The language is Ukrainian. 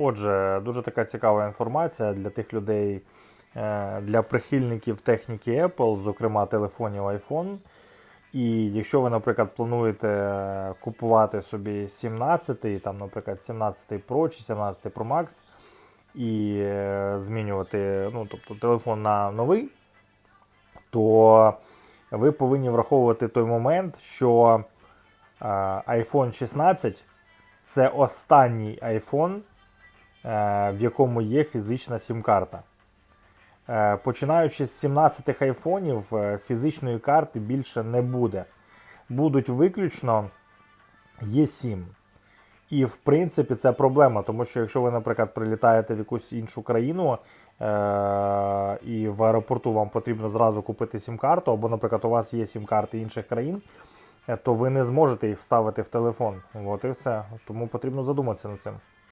Отже, дуже така цікава інформація для тих людей, е, для прихильників техніки Apple, зокрема телефонів iPhone. І якщо ви, наприклад, плануєте купувати собі 17, там, наприклад, 17 Pro чи 17 Pro Max і е, змінювати ну, тобто, телефон на новий, то ви повинні враховувати той момент, що е, iPhone 16 це останній iPhone, в якому є фізична сім-карта. Е, Починаючи з 17 айфонів, е, фізичної карти більше не буде. Будуть виключно Є7. І в принципі це проблема, тому що якщо ви, наприклад, прилітаєте в якусь іншу країну е- і в аеропорту вам потрібно зразу купити сім-карту, або, наприклад, у вас є сім-карти інших країн, е, то ви не зможете їх вставити в телефон. От і все. Тому потрібно задуматися над цим.